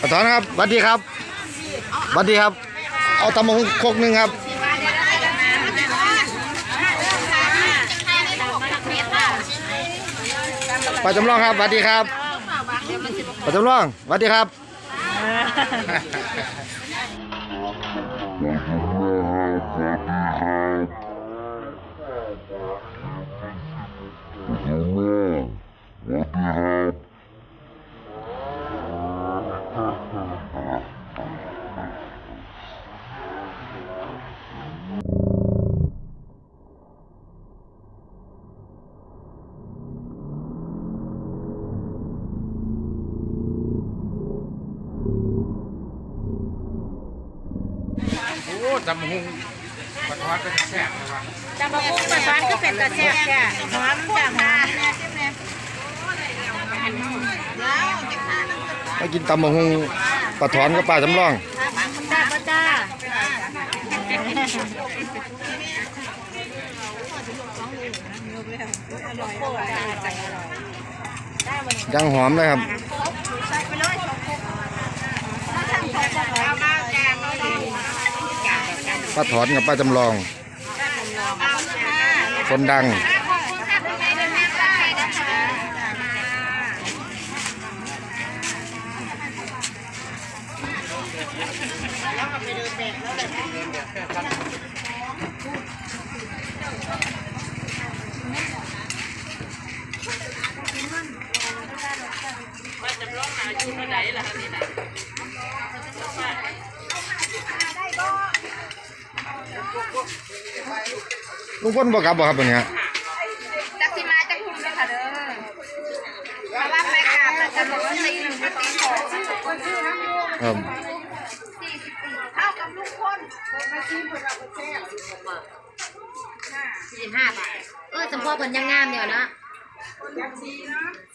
ขอโทษนะครับสวัสดีครับสวัสดีครับ เอาตำมงคกหนึ่งครับ ปลาจำลองครับสวัสดีครับปลาจำลองสวัสดีครับ โอ้ตำหุงปลาทอดก็จะแซ่บนะวะจำปาพุกปลาซ้อนก็เป็นตะแซ่บแค่หอมจ้ะหอมมากินตำมงปลาถอนกับปลาจำลองจ้าป้าจ้ายังหอมเลยครับ ป้าถอนกับป้าจำลอง คนดังลุงพ่นบบแล้วแบบ อกครับเป็นไงจักสิมาจักคุณเลยค่ะเด้อเพราะว่าไปกราบแล้วจะบอกว่าตีหนึ่งก็ตีสองครับเท่ากับลูกคนสี่สิบห้าบาทเออจำพวกเพิ่นยังงามเดียวนะ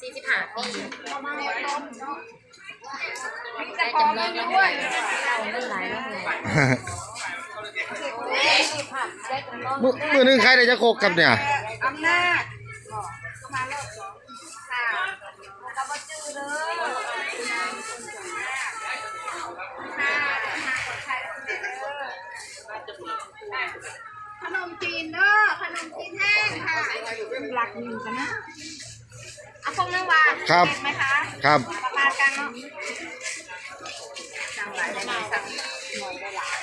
สี่สิบห้าปีได้จำลองแล้วด้วยเอาเรื่องหลายเรื่องเลยได้จำลอง มือมือหนึงใครได้จะโคกครับเนี่ย อำนาจมารอบสองค่ะกระบจือเลยขนมจีนเด้อขนมจีนแห้งค่ะหลักหนึ่งกันนะเอาพวกนึงว่าครับไหมคะ ครับ ประมาณกันเนาะสั่งหลายได้ไหมสั่งหน่อยได้หลาย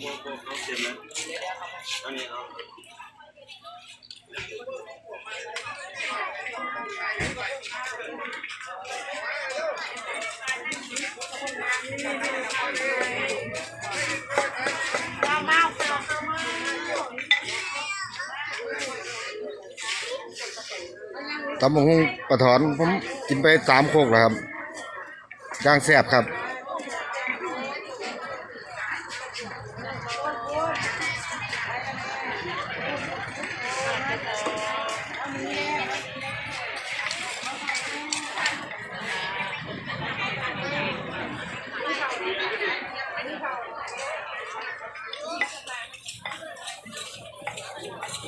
ตำมงปลาถอนผมกินไปสามโคกแล้วครับย่างแซ่บครับ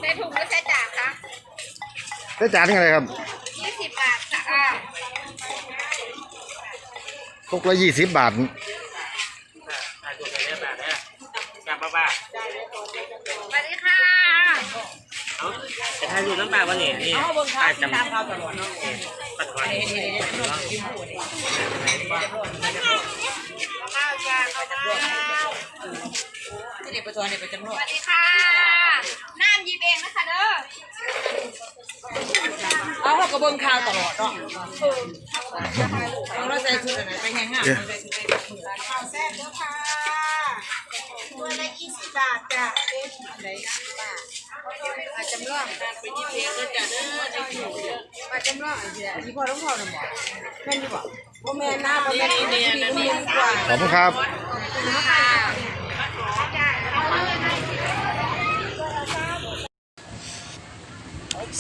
ใส่ถุงหรือใส่จานคะได้จานยังไงครับยี่สิบบาทค่ะอ่าโคกละยี่สิบบาทถ่ายตัวกันเรียบแบบนี้กลับมาบ้าสวัสดีค่ะเอาจะถ่ายรูปน้ำปลาวันนี้นี่ถ่ายจำปลาทอดปลาทอด ข้าวจ้าข้าวเจ้าที่เด็กประจวนเด็กประจำรสวจวัสดีค่ะ น้ำยีบเองนะคะเด้อเอาเขากระเบื้องข่าวตลอดเนาะเราใส่ชุดอะไรไปแห้งอะข้าวแซ่บเด้อค่ะตัวละยี่สิบบาทจ้ะอา จำลองไปยี่เพียงก็จะเด้อในผิวอาจำลองไอีกทีที่พ่อต้องพ่อน่ะบอกแม่นดีบ่บ่แม่นนะบ่แม่นนี่นี่นี่กว่าขอบคุณครับ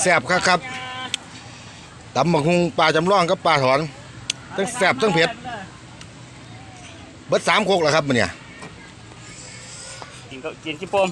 แซ่บครับครับตำบักฮุงปลาจำลองกับปลาถอนทั้งแซ่บทั้งเผ็ดเบิดสามโคกแล้วครับมันเนี่ยกินก็กินขี้ปม